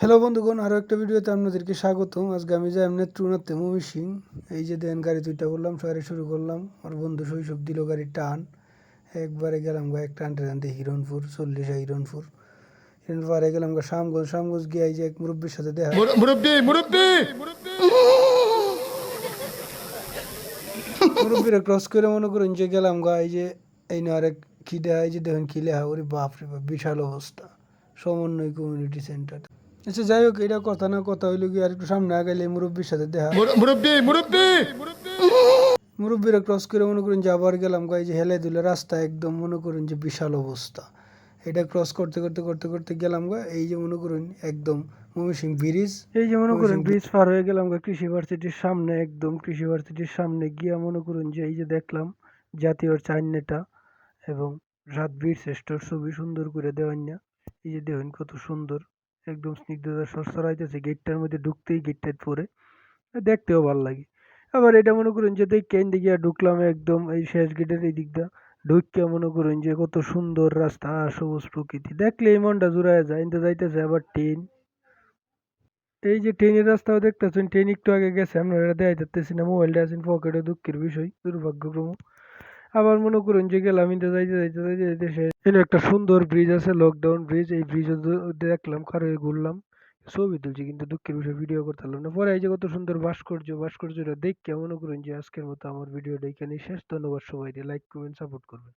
Hello বন্ধুগণ আরও একটা ভিডিওতে আপনাদেরকে স্বাগতম। আজকে আমি যাই এমনি ট্রুনাতে মুভি সিং এই যে দেন গাড়ি দুইটা করলাম সবাই শুরু করলাম। আর বন্ধু শৈশব দিল গাড়ির টান। একবারে গেলাম গা এক টানতে টানতে হিরণপুর চল্লিশা হিরণপুর। হিরণপুরে গেলাম গা শামগঞ্জ শামগঞ্জ গিয়ে এই যে এক মুরব্বীর সাথে দেখা মুরব্বী মুরব্বী! মুরব্বীরা ক্রস করে মনে করুন যে গেলাম গা এই যে এই না আরেক খিদা এই যে দেখুন খিলে হা ওরে বাপরে বাপ বিশাল অবস্থা। সমন্বয় কমিউনিটি সেন্টার আচ্ছা যাই হোক এটা কথা না কথা হইল কি আর একটু সামনে আগাইলে মুরব্বীর সাথে দেখা মুরব্বী মুরব্বী মুরব্বীরা ক্রস করে মনে করুন যে আবার গেলাম গাই যে হেলে দিলে রাস্তা একদম মনে করুন যে বিশাল অবস্থা। এটা ক্রস করতে করতে করতে করতে গেলাম গা এই যে মনে করুন একদম ময়মনসিং ব্রিজ। এই যে মনে করুন ব্রিজ পার হয়ে গেলাম গা কৃষি ভার্সিটির সামনে একদম কৃষি ভার্সিটির সামনে গিয়া মনে করুন যে এই যে দেখলাম জাতীয় চাইনেটা এবং রাত বীর শ্রেষ্ঠর ছবি সুন্দর করে দেওয়ান না। এই যে দেখুন কত সুন্দর। একদম স্নিগ্ধতা সরসরাইতেছে গেটটার মধ্যে ঢুকতেই গেটটা পরে দেখতেও ভালো লাগে। আবার এটা মনে করুন যে কেন দিকে ঢুকলাম একদম এই শেষ গেটের এই দিকটা ঢুকিয়া মনে করুন যে কত সুন্দর রাস্তা, সবুজ প্রকৃতি। দেখলে এই মনটা জুড়ায় যায়, কিন্তু যাইতেছে আবার ট্রেন এই যে ট্রেনের রাস্তাও দেখতেছেন ট্রেন একটু আগে গেছে আমরা এটা দেখাই যাচ্তেছি না মোবাইলটা আছেন পকেটে দুঃখের বিষয়, দুর্ভাগ্যক্রম। আবার মনে করুন যে গেলাম কিন্তু যাইতে যাইতে যাইতে যাইতে এখানে একটা সুন্দর ব্রিজ আছে লকডাউন ব্রিজ এই ব্রিজ দেখলাম কারও ঘুরলাম, ছবি তুলছি কিন্তু দুঃখের বিষয় ভিডিও করতে পারলাম না। পরে এই যে কত সুন্দর ভাস্কর্য, ভাস্কর্যটা দেখে মনে করুন যে আজকের মতো আমার ভিডিওটা এখানেই শেষ। ধন্যবাদ সবাইকে লাইক কমেন্ট সাপোর্ট করবেন।